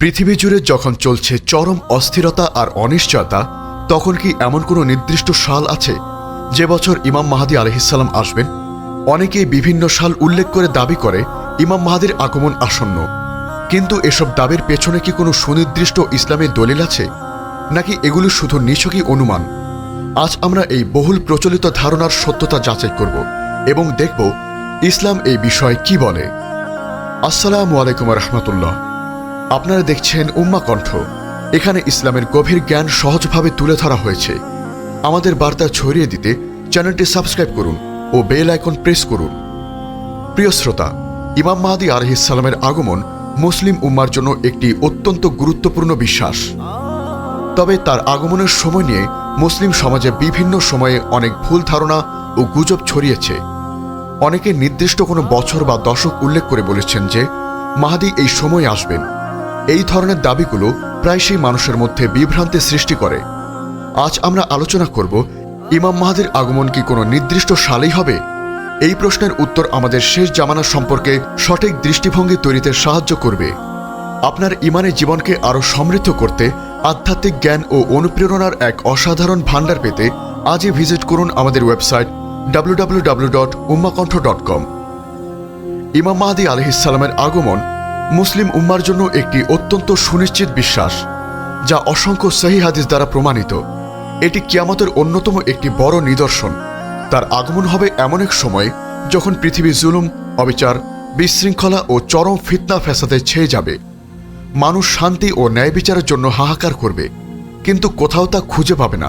পৃথিবী জুড়ে যখন চলছে চরম অস্থিরতা আর অনিশ্চয়তা, তখন কি এমন কোনো নির্দিষ্ট সাল আছে? যে বছর ইমাম মাহাদি আলহিসাল্লাম আসবেন, অনেকেই বিভিন্ন সাল উল্লেখ করে দাবি করে ইমাম মাহাদির আগমন আসন্ন। কিন্তু এসব দাবির পেছনে কি কোনো সুনির্দিষ্ট ইসলামের দলিল আছে? নাকি এগুলো শুধু নিছকই অনুমান? আজ আমরা এই বহুল প্রচলিত ধারণার সত্যতা যাচাই করব এবং দেখব ইসলাম এই বিষয়ে কি বলে। আসসালামু আলাইকুম রহমতুল্লাহ। আপনারা দেখছেন উম্মা কণ্ঠ। এখানে ইসলামের গভীর জ্ঞান সহজভাবে তুলে ধরা হয়েছে। আমাদের বার্তা ছড়িয়ে দিতে চ্যানেলটি সাবস্ক্রাইব করুন ও বেল আইকন প্রেস করুন। প্রিয় শ্রোতা, ইমাম মাহাদি আলহিসাল্লামের আগমন মুসলিম উম্মার জন্য একটি অত্যন্ত গুরুত্বপূর্ণ বিশ্বাস। তবে তার আগমনের সময় নিয়ে মুসলিম সমাজে বিভিন্ন সময়ে অনেক ভুল ধারণা ও গুজব ছড়িয়েছে। অনেকে নির্দিষ্ট কোনো বছর বা দশক উল্লেখ করে বলেছেন যে মাহাদি এই সময় আসবেন। এই ধরনের দাবিগুলো প্রায়শই মানুষের মধ্যে বিভ্রান্তি সৃষ্টি করে। আজ আমরা আলোচনা করব, ইমাম মাহাদির আগমন কি কোনো নির্দিষ্ট সালেই হবে? এই প্রশ্নের উত্তর আমাদের শেষ জামানা সম্পর্কে সঠিক দৃষ্টিভঙ্গি তৈরিতে সাহায্য করবে। আপনার ইমানের জীবনকে আরও সমৃদ্ধ করতে আধ্যাত্মিক জ্ঞান ও অনুপ্রেরণার এক অসাধারণ ভাণ্ডার পেতে আজই ভিজিট করুন আমাদের ওয়েবসাইট www.ummakantha.com ইমাম মাহাদি আলহিসাল্লামের আগমন মুসলিম উম্মার জন্য একটি অত্যন্ত সুনিশ্চিত বিশ্বাস, যা অসংখ্য সহি হাদিস দ্বারা প্রমাণিত। এটি কিয়ামতের অন্যতম একটি বড় নিদর্শন। তার আগমন হবে এমন এক সময় যখন পৃথিবী জুলুম, অবিচার, বিশৃঙ্খলা ও চরম ফিতনা ফ্যাসাদে ছেয়ে যাবে। মানুষ শান্তি ও ন্যায় বিচারের জন্য হাহাকার করবে, কিন্তু কোথাও তা খুঁজে পাবে না।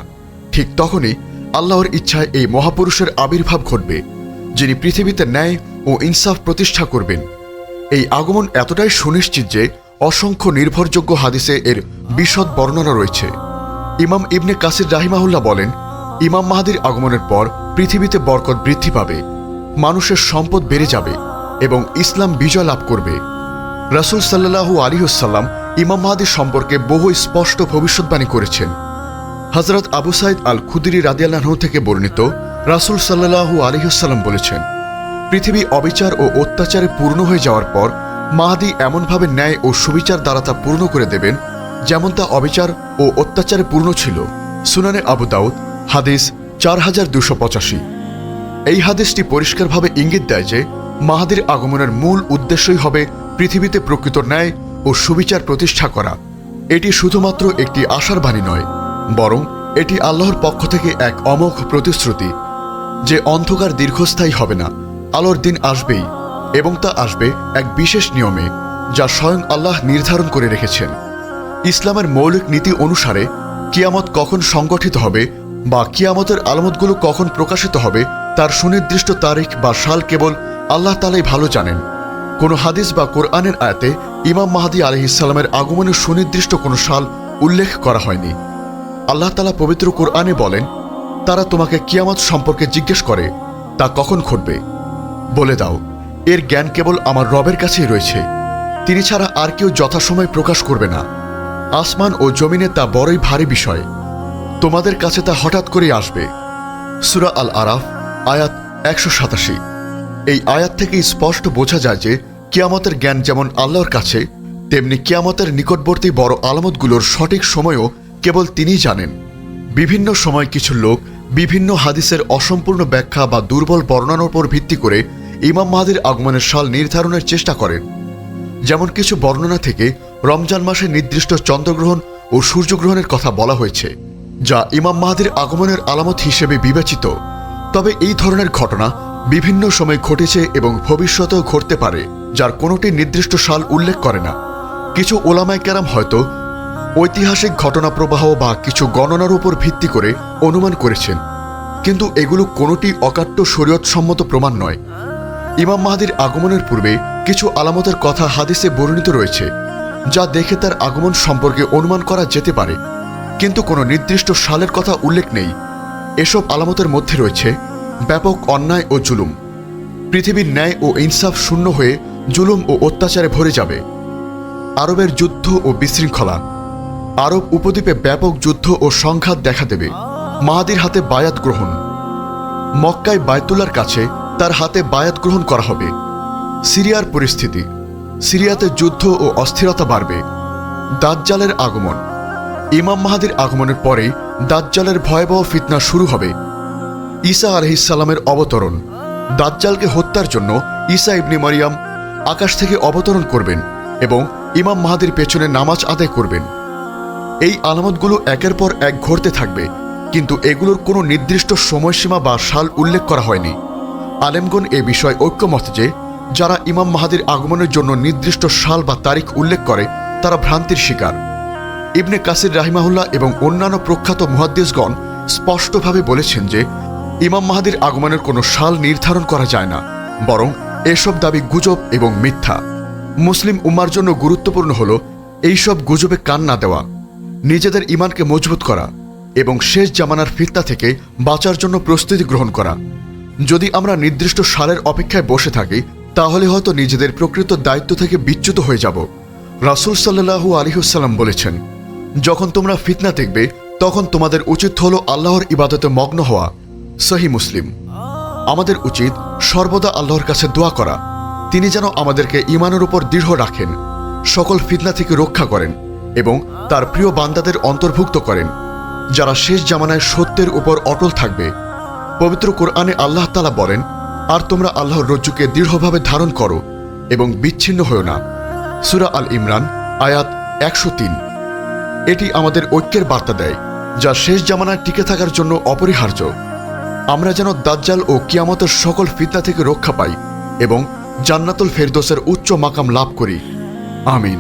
ঠিক তখনই আল্লাহর ইচ্ছায় এই মহাপুরুষের আবির্ভাব ঘটবে, যিনি পৃথিবীতে ন্যায় ও ইনসাফ প্রতিষ্ঠা করবেন। এই আগমন এতটাই সুনিশ্চিত যে অসংখ্য নির্ভরযোগ্য হাদিসে এর বিশদ বর্ণনা রয়েছে। ইমাম ইবনে কাসির রাহিমাহুল্লাহ বলেন, ইমাম মাহাদির আগমনের পর পৃথিবীতে বরকত বৃদ্ধি পাবে, মানুষের সম্পদ বেড়ে যাবে এবং ইসলাম বিজয় লাভ করবে। রাসুল সাল্লাহু আলিহসাল্লাম ইমাম মাহাদির সম্পর্কে বহু স্পষ্ট ভবিষ্যৎবাণী করেছেন। হজরত আবু সাইদ আল খুদিরি রাদিয়াল্লাহ থেকে বর্ণিত রাসুল সাল্লাহু আলিহসাল্লাম বলেছেন পৃথিবী অবিচার ও অত্যাচারে পূর্ণ হয়ে যাওয়ার পর, মাহাদি এমনভাবে ন্যায় ও সুবিচার দ্বারা তা পূর্ণ করে দেবেন যেমন তা অবিচার ও অত্যাচারে পূর্ণ ছিল। সুনানে আবু দাউদ, হাদিস চার হাজার দুশো পঁচাশি। এই হাদিসটি পরিষ্কারভাবে ইঙ্গিত দেয় যে, মাহাদির আগমনের মূল উদ্দেশ্যই হবে পৃথিবীতে প্রকৃত ন্যায় ও সুবিচার প্রতিষ্ঠা করা। এটি শুধুমাত্র একটি আশার বাণী নয়, বরং এটি আল্লাহর পক্ষ থেকে এক অমোঘ প্রতিশ্রুতি, যে অন্ধকার দীর্ঘস্থায়ী হবে না। আলোর দিন আসবেই এবং তা আসবে এক বিশেষ নিয়মে, যা স্বয়ং আল্লাহ নির্ধারণ করে রেখেছেন। ইসলামের মৌলিক নীতি অনুসারে, কিয়ামত কখন সংগঠিত হবে বা কিয়ামতের আলামতগুলো কখন প্রকাশিত হবে, তার সুনির্দিষ্ট তারিখ বা সাল কেবল আল্লাহ তালাই ভালো জানেন। কোনো হাদিস বা কোরআনের আয়াতে ইমাম মাহাদি আলহিসাল্লামের আগমনের সুনির্দিষ্ট কোনো সাল উল্লেখ করা হয়নি। আল্লাহ তালা পবিত্র কোরআনে বলেন, তারা তোমাকে কিয়ামত সম্পর্কে জিজ্ঞেস করে, তা কখন ঘটবে? বলে দাও, এর জ্ঞান কেবল আমার রবের কাছেই রয়েছে। তিনি ছাড়া আর কেউ যথাসময় প্রকাশ করবে না। আসমান ও জমিনে তা বড়ই ভারী বিষয়। তোমাদের কাছে তা হঠাৎ করেই আসবে। সুরা আল আরাফ আয়াত একশো সাতাশি। এই আয়াত থেকে স্পষ্ট বোঝা যায় যে, কিয়ামতের জ্ঞান যেমন আল্লাহর কাছে, তেমনি কিয়ামতের নিকটবর্তী বড় আলামতগুলোর সঠিক সময়ও কেবল তিনিই জানেন। বিভিন্ন সময় কিছু লোক বিভিন্ন হাদিসের অসম্পূর্ণ ব্যাখ্যা বা দুর্বল বর্ণনার উপর ভিত্তি করে ইমাম মাহাদির আগমনের সাল নির্ধারণের চেষ্টা করেন। যেমন কিছু বর্ণনা থেকে রমজান মাসে নির্দিষ্ট চন্দ্রগ্রহণ ও সূর্যগ্রহণের কথা বলা হয়েছে, যা ইমাম মাহাদির আগমনের আলামত হিসেবে বিবেচিত। তবে এই ধরনের ঘটনা বিভিন্ন সময় ঘটেছে এবং ভবিষ্যতেও ঘটতে পারে, যার কোনোটি নির্দিষ্ট সাল উল্লেখ করে না। কিছু ওলামায় ক্যারাম হয়তো ঐতিহাসিক ঘটনা প্রবাহ বা কিছু গণনার উপর ভিত্তি করে অনুমান করেছেন, কিন্তু এগুলো কোনোটি অকাট্য শরীয়তসম্মত প্রমাণ নয়। ইমাম মাহাদির আগমনের পূর্বে কিছু আলামতের কথা হাদিসে বর্ণিত রয়েছে, যা দেখে তার আগমন সম্পর্কে অনুমান করা যেতে পারে। কিন্তু কোনো নির্দিষ্ট সালের কথা উল্লেখ নেই। এসব আলামতের মধ্যে রয়েছে ব্যাপক অন্যায় ও জুলুম। পৃথিবীর ন্যায় ও ইনসাফ শূন্য হয়ে জুলুম ও অত্যাচারে ভরে যাবে। আরবের যুদ্ধ ও বিশৃঙ্খলা। আরব উপদ্বীপে ব্যাপক যুদ্ধ ও সংঘাত দেখা দেবে। মাহাদির হাতে বায়াত গ্রহণ। মক্কায় বায়তুল্লার কাছে তার হাতে বায়াত গ্রহণ করা হবে। সিরিয়ার পরিস্থিতি, সিরিয়াতে যুদ্ধ ও অস্থিরতা বাড়বে। দাজ্জালের আগমন। ইমাম মাহাদির আগমনের পরেই দাজ্জালের ভয়াবহ ফিতনা শুরু হবে। ঈসা আলহিসাল্লামের অবতরণ। দাজ্জালকে হত্যার জন্য ঈসা ইবনি মারিয়াম আকাশ থেকে অবতরণ করবেন এবং ইমাম মাহাদির পেছনে নামাজ আদায় করবেন। এই আলামতগুলো একের পর এক ঘটতে থাকবে, কিন্তু এগুলোর কোনো নির্দিষ্ট সময়সীমা বা সাল উল্লেখ করা হয়নি। আলেমগণ এ বিষয়ে ঐক্যমত যে, যারা ইমাম মাহাদির আগমনের জন্য নির্দিষ্ট সাল বা তারিখ উল্লেখ করে, তারা ভ্রান্তির শিকার। ইবনে কাসির রাহিমাহুল্লাহ এবং অন্যান্য প্রখ্যাত মুহাদ্দিসগণ স্পষ্টভাবে বলেছেন যে, ইমাম মাহাদির আগমনের কোনো সাল নির্ধারণ করা যায় না, বরং এসব দাবি গুজব এবং মিথ্যা। মুসলিম উম্মার জন্য গুরুত্বপূর্ণ হল, এইসব গুজবে কান না দেওয়া, নিজেদের ইমানকে মজবুত করা এবং শেষ জামানার ফিতনা থেকে বাঁচার জন্য প্রস্তুতি গ্রহণ করা। যদি আমরা নির্দিষ্ট সালের অপেক্ষায় বসে থাকি, তাহলে হয়তো নিজেদের প্রকৃত দায়িত্ব থেকে বিচ্যুত হয়ে যাব। রাসুল সাল্লাহু আলিহুসাল্লাম বলেছেন, যখন তোমরা ফিতনা দেখবে, তখন তোমাদের উচিত হলো আল্লাহর ইবাদতে মগ্ন হওয়া। সহি মুসলিম। আমাদের উচিত সর্বদা আল্লাহর কাছে দোয়া করা। তিনি যেন আমাদেরকে ইমানের উপর দৃঢ় রাখেন, সকল ফিতনা থেকে রক্ষা করেন এবং তার প্রিয় বান্দাদের অন্তর্ভুক্ত করেন, যারা শেষ জামানায় সত্যের উপর অটল থাকবে। পবিত্র কোরআনে আল্লাহ তালা বলেন, আর তোমরা আল্লাহর রজ্জুকে দৃঢ়ভাবে ধারণ করো এবং বিচ্ছিন্ন হও না। সুরা আল ইমরান, আয়াত একশো তিন। এটি আমাদের ঐক্যের বার্তা দেয়, যা শেষ জামানায় টিকে থাকার জন্য অপরিহার্য। আমরা যেন দাজ্জাল ও কিয়ামতের সকল ফিতনা থেকে রক্ষা পাই এবং জান্নাতুল ফেরদোসের উচ্চ মাকাম লাভ করি। আমিন।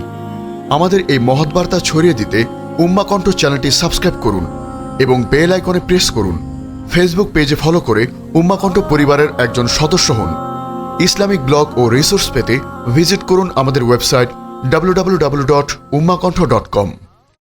আমাদের এই মহৎ বার্তা ছড়িয়ে দিতে উম্মাকণ্ঠ চ্যানেলটি সাবস্ক্রাইব করুন এবং বেল আইকনে প্রেস করুন। ফেসবুক পেজে ফলো করে উম্মাকণ্ঠ পরিবারের একজন সদস্য হন। ইসলামিক ব্লগ ও রিসোর্স পেতে ভিজিট করুন আমাদের ওয়েবসাইট ডাব্লিউ